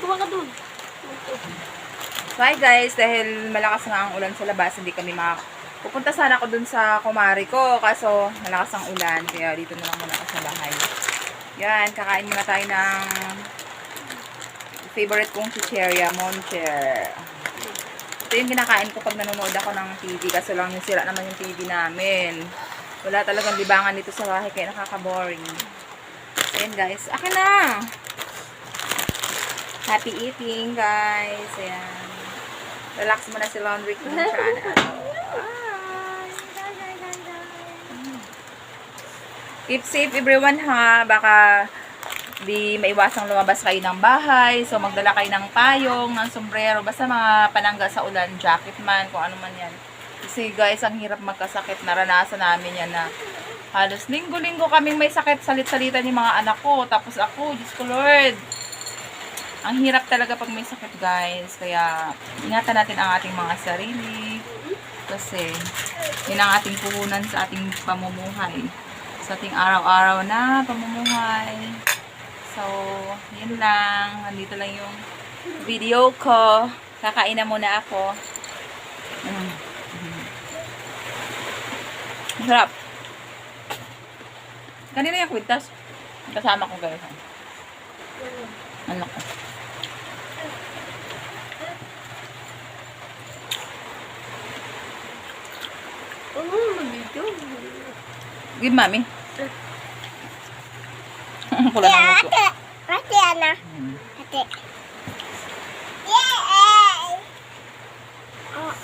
So, hi guys, dahil malakas nga ang ulan sa labas, hindi kami mak... Pupunta sana ako dun sa kumari ko, kaso malakas ang ulan, kaya dito na lang muna ako sa bahay. Yan, kakain muna tayo ng favorite kong chicheria, moncher. Ito yung kinakain ko pag nanonood ako ng TV, kasi lang yung sira naman yung TV namin. Wala talagang libangan dito sa bahay, kaya nakaka-boring. Ayan guys, akin na! Happy eating, guys. Ayan. Relax muna si Laundry Queen. Ano. Keep safe everyone ha. Baka di maiwasang lumabas kayo ng bahay. So, magdala kayo ng payong, ng sombrero. Basta mga panangga sa ulan, jacket man, kung ano man yan. Kasi guys, ang hirap magkasakit. Naranasan namin yan na halos linggo-linggo kaming may sakit salit-salita ni mga anak ko. Tapos ako, Diyos ko Lord. Ang hirap talaga pag may sakit guys. Kaya ingatan natin ang ating mga sarili. Kasi yun ang ating puhunan sa ating pamumuhay. Sa ating araw-araw na pamumuhay. So, yun lang. Nandito lang yung video ko. Kakain na muna ako. Mm. Masarap. Kanina yung kwintas. Kasama ko guys. Anak ko. Oo, magdito. Give mami. Kulang ng muso. Ate, ate, ana. Ate. Yay! Oh,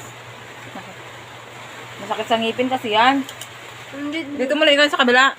Masakit sa ngipin kasi yan. Dito mo lang sa kabila.